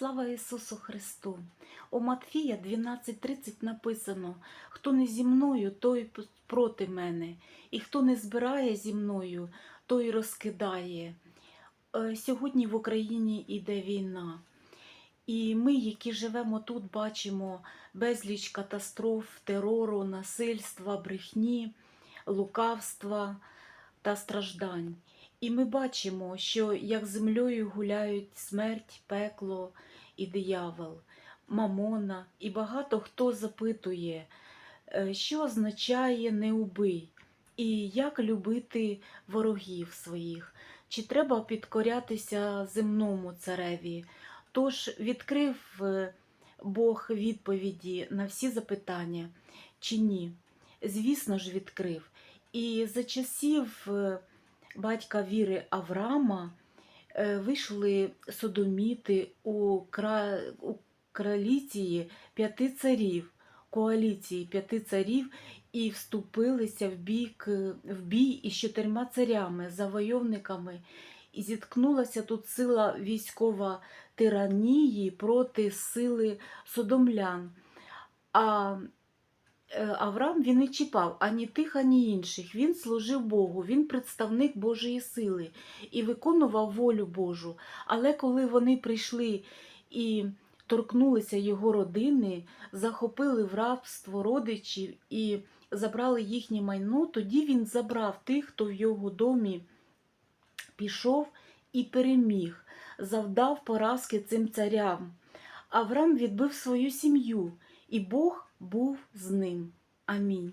Слава Ісусу Христу! У Матфія 12.30 написано: Хто не зі мною, той проти мене, і хто не збирає зі мною, той розкидає. Е, Сьогодні в Україні йде війна. І ми, які живемо тут, бачимо безліч катастроф, терору, насильства, брехні, лукавства та страждань. І ми бачимо, що як землею гуляють смерть, пекло і диявол, мамона, і багато хто запитує, е, що означає не убий, і як любити ворогів своїх, чи треба підкорятися земному цареві. Тож відкрив е, Бог відповіді на всі запитання, чи ні? Звісно ж, відкрив. І за часів е, батька віри Авраама е, вийшли содоміти у, кра... у коаліції п'яти царів, коаліції п'яти царів і вступилися в, бік, е, в бій із чотирма царями, завойовниками. І зіткнулася тут сила військова тиранії проти сили содомлян. А Авраам він не чіпав ані тих, ані інших. Він служив Богу, він представник Божої сили і виконував волю Божу. Але коли вони прийшли і торкнулися його родини, захопили в рабство родичів і забрали їхнє майно, тоді він забрав тих, хто в його домі пішов і переміг, завдав поразки цим царям. Авраам відбив свою сім'ю, і Бог був з ним. Амінь.